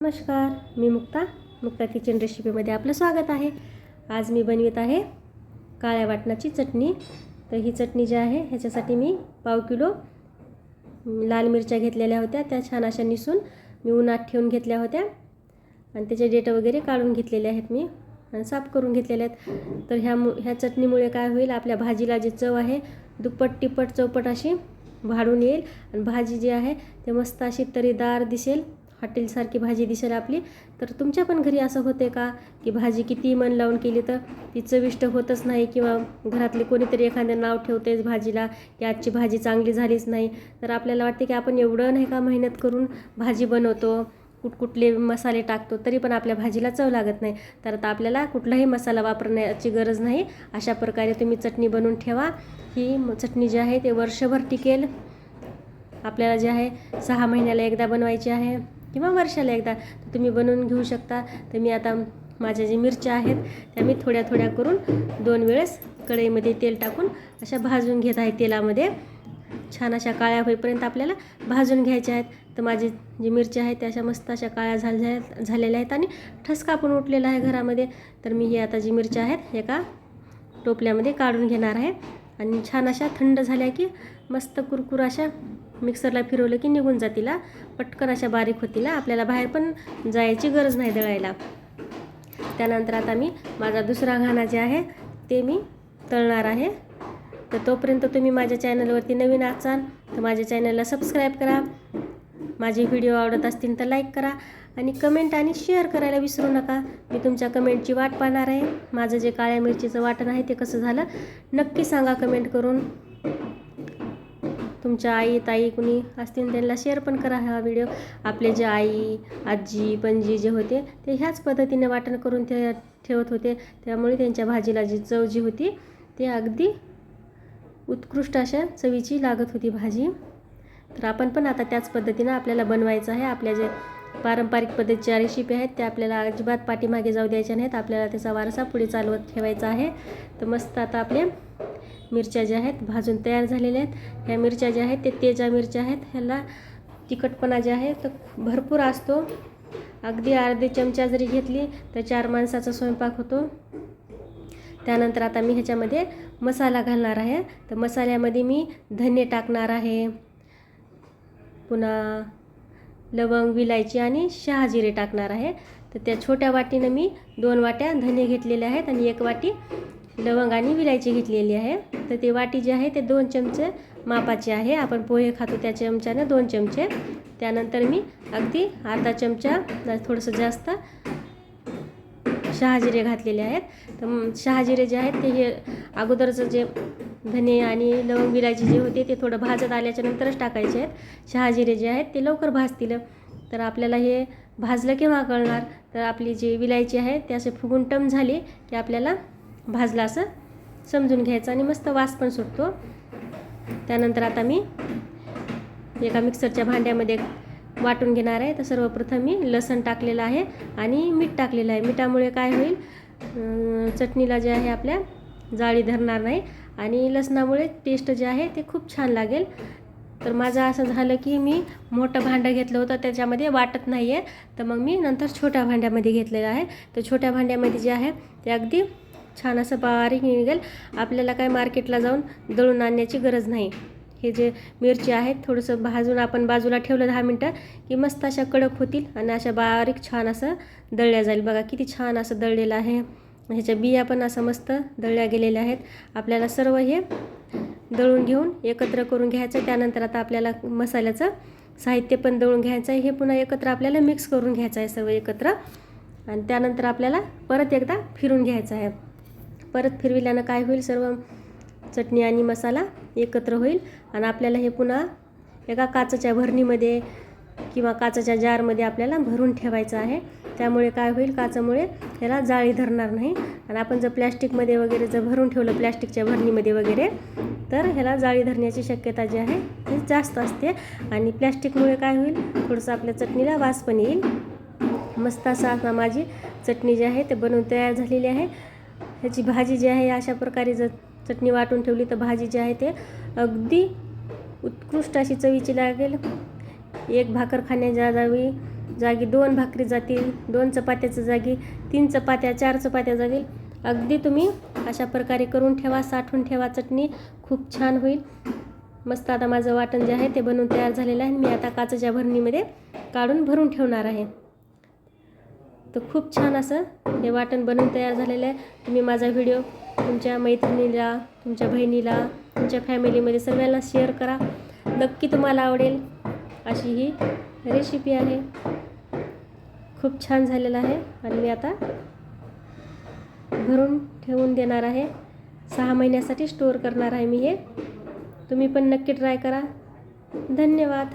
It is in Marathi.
नमस्कार मी मुक्ता. मुक्ता किचन रेसिपीमध्ये आपलं स्वागत आहे. आज मी बनवित आहे काळ्या वाटणाची चटणी. तर ही चटणी जी आहे ह्याच्यासाठी मी पाव किलो लाल मिरच्या घेतलेल्या होत्या. त्या छान अशा निसून मी उन्हात ठेवून घेतल्या होत्या. आणि त्याचे डेट वगैरे काढून घेतलेले आहेत मी आणि साफ करून घेतलेले आहेत. तर ह्या मु ह्या चटणीमुळे काय होईल आपल्या भाजीला जी चव आहे दुप्पट तिप्पट चौपट अशी वाढून येईल. आणि भाजी जी आहे ते मस्त अशी तरीदार दिसेल. हॉटेलसारखी भाजी दिसेल आपली. तर तुमच्या पण घरी असं होते का? की भाजी किती मन लावून केली तर ती चविष्ट होतच नाही किंवा घरातले कोणीतरी एखादं नाव ठेवतेच भाजीला की आजची भाजी चांगली झालीच नाही. तर आपल्याला वाटते की आपण एवढं नाही का मेहनत करून भाजी बनवतो कुठकुठले मसाले टाकतो तरी पण आपल्या भाजीला चव लागत नाही. तर आता आपल्याला कुठलाही मसाला वापरण्याची गरज नाही. अशा प्रकारे तुम्ही चटणी बनवून ठेवा. ही चटणी जी आहे ते वर्षभर टिकेल. आपल्याला जे आहे सहा महिन्याला एकदा बनवायची आहे. किंवा वर्षाला एकदा. तर तुम्ही बनवून घेऊ शकता. तर मी आता माझ्या जे मिरच्या आहेत त्या मी थोड्या थोड्या करून दोन वेळेस कढईमध्ये तेल टाकून अशा भाजून घेत आहे तेलामध्ये. छान अशा काळ्या होईपर्यंत आपल्याला भाजून घ्यायच्या आहेत. तर माझे जे मिरच्या आहेत त्या अशा मस्त अशा काळ्या झाल्या झालेल्या आहेत आणि ठसका पण उठलेला आहे घरामध्ये. तर मी हे आता जी मिरच्या आहेत एका टोपल्यामध्ये काढून घेणार आहे. आणि छान अशा थंड झाल्या की मस्त कुरकुर अशा मिक्सरला फिरवलं की निघून जातील पटकन अशा बारीक होतीला आपल्याला बाहेर पण जायची गरज नाही दळायला. त्यानंतर आता मी माझा दुसरा घाणा जे आहे ते मी तळणार आहे. तर तोपर्यंत तुम्ही माझ्या चॅनलवरती नवीन असाल तर माझ्या चॅनलला सबस्क्राईब करा. माझे व्हिडिओ आवडत असतील तर लाईक करा आणि कमेंट आणि शेअर करायला विसरू नका. मी तुमच्या कमेंटची वाट पाहणार आहे. माझं जे काळ्या मिरचीचं वाटण आहे ते कसं झालं नक्की सांगा कमेंट करून. तुमच्या आई ताई कुणी असतील त्यांना शेअर पण करा हा व्हिडिओ आपले जे आई आजी पणजी जे होते ते ह्याच पद्धतीने वाटण करून ते ठेवत होते. त्यामुळे त्यांच्या भाजीला जी चव जी होती ते अगदी उत्कृष्ट अशा चवीची लागत होती भाजी. तर आपण पण आता त्याच पद्धतीनं आपल्याला बनवायचं आहे. आपल्या जे पारंपरिक पद्धतीच्या रेसिपी आहेत त्या आपल्याला अजिबात पाठीमागे जाऊ द्यायच्या नाहीत. आपल्याला त्याचा वारसा पुढे चालवत ठेवायचा आहे. तर मस्त आता आपले मिरच्या ज्या आहेत भाजून तयार झालेल्या आहेत. ह्या मिरच्या ज्या आहेत ते तेजा मिरच्या आहेत. ह्याला तिखटपणा जे आहे तर भरपूर असतो. अगदी अर्धे चमचा जरी घेतली तर चार माणसाचा स्वयंपाक होतो. त्यानंतर आता मी ह्याच्यामध्ये मसाला घालणार आहे. तर मसाल्यामध्ये मी धने टाकणार आहे. पुन्हा लवंग विलायची आणि शहाजिरे टाकणार आहे. तर त्या छोट्या वाटीनं मी दोन वाट्या धने घेतलेल्या आहेत आणि एक वाटी लवंग आणि विलायची घेतलेली आहे. तर ते वाटी जी आहे ते दोन चमचे मापाचे आहे. आपण पोहे खातो त्या चमच्यानं दोन चमचे. त्यानंतर मी अगदी अर्धा चमचा थोडंसं जास्त शहाजिरे घातलेले आहेत. तर शहाजिरे जे आहेत ते हे अगोदरचं जे धने आणि लवंग विलायची जे होते ते थोडं भाजत आल्याच्या नंतरच टाकायचे आहेत. शहाजिरे जे आहेत ते लवकर भाजतील. तर आपल्याला हे भाजलं केव्हा कळणार? तर आपली जी विलायची आहे ते असे फुगून टम झाली की आपल्याला भाजला असं समजून घ्यायचं आणि मस्त वास पण सुटतो. त्यानंतर आता मी एका मिक्सरच्या भांड्यामध्ये वाटून घेणार आहे. तर सर्वप्रथम मी लसण टाकलेलं आहे आणि मीठ टाकलेलं आहे. मिठामुळे काय होईल चटणीला जे आहे आपल्या जाळी धरणार नाही आणि लसणामुळे टेस्ट जे आहे ते खूप छान लागेल. तर माझं असं झालं की मी मोठं भांडं घेतलं होतं त्याच्यामध्ये वाटत नाही आहे तर मग मी नंतर छोट्या भांड्यामध्ये घेतलेलं आहे. तर छोट्या भांड्यामध्ये जे आहे ते अगदी छान असं बारीक निघेल. आपल्याला काय मार्केटला जाऊन दळून आणण्याची गरज नाही. हे जे मिरची आहेत थोडंसं भाजून आपण बाजूला ठेवलं दहा मिनटं की मस्त अशा कडक होतील आणि अशा बारीक छान असं दळल्या जाईल. बघा किती छान असं दळलेलं आहे. ह्याच्या बिया पण असं मस्त दळल्या गेलेल्या आहेत. आपल्याला सर्व हे दळून घेऊन एकत्र करून घ्यायचं. त्यानंतर आता आपल्याला मसाल्याचं साहित्य पण दळून घ्यायचं आहे. हे पुन्हा एकत्र आपल्याला मिक्स करून घ्यायचं आहे सर्व एकत्र. आणि त्यानंतर आपल्याला परत एकदा फिरून घ्यायचं आहे. परत फिरविल्यानं काय होईल? सर्व चटणी आणि मसाला एकत्र होईल. आणि आपल्याला हे पुन्हा एका काचेच्या भरणीमध्ये किंवा काचेच्या जारमध्ये आपल्याला भरून ठेवायचं आहे. त्यामुळे काय होईल? काचामुळे त्याला जाळी धरणार नाही. आणि आपण जर प्लॅस्टिकमध्ये वगैरे जर भरून ठेवलं प्लॅस्टिकच्या भरणीमध्ये वगैरे तर ह्याला जाळी धरण्याची शक्यता जी आहे ती जास्त असते. आणि प्लॅस्टिकमुळे काय होईल? थोडंसं आपल्या चटणीला वास पण येईल. मस्त असं आता माझी चटणी जी आहे ते बनवून तयार झालेली आहे. ह्याची भाजी जी आहे अशा प्रकारे जर चटणी वाटून ठेवली तर भाजी जी आहे ते अगदी उत्कृष्ट अशी चवीची लागेल. एक भाकर खाण्याच्या जावी जागी दोन भाकरी जातील दोन चपात्याच्या जागी तीन चपात्या चार चपात्या जातील. अगदी तुम्ही अशा प्रकारे करून ठेवा साठवून ठेवा. चटणी खूप छान होईल. मस्त आता माझं वाटण जे आहे ते बनवून तयार झालेलं आहे. मी आता काचेच्या भरणीमध्ये काढून भरून ठेवणार आहे. तर खूप छान असं हे वाटण बनवून तयार झालेलं आहे. तुम्ही माझा व्हिडिओ तुमच्या मैत्रिणीला तुमच्या बहिणीला तुमच्या फॅमिलीमध्ये सर्वांना शेअर करा. नक्की तुम्हाला आवडेल अशी ही रेसिपी आहे. खूप छान झालेलं आहे आणि मी आता भरून ठेवून देणार आहे. सहा महिन्यासाठी स्टोअर करणार आहे मी हे. तुम्ही पण नक्की ट्राय करा. धन्यवाद.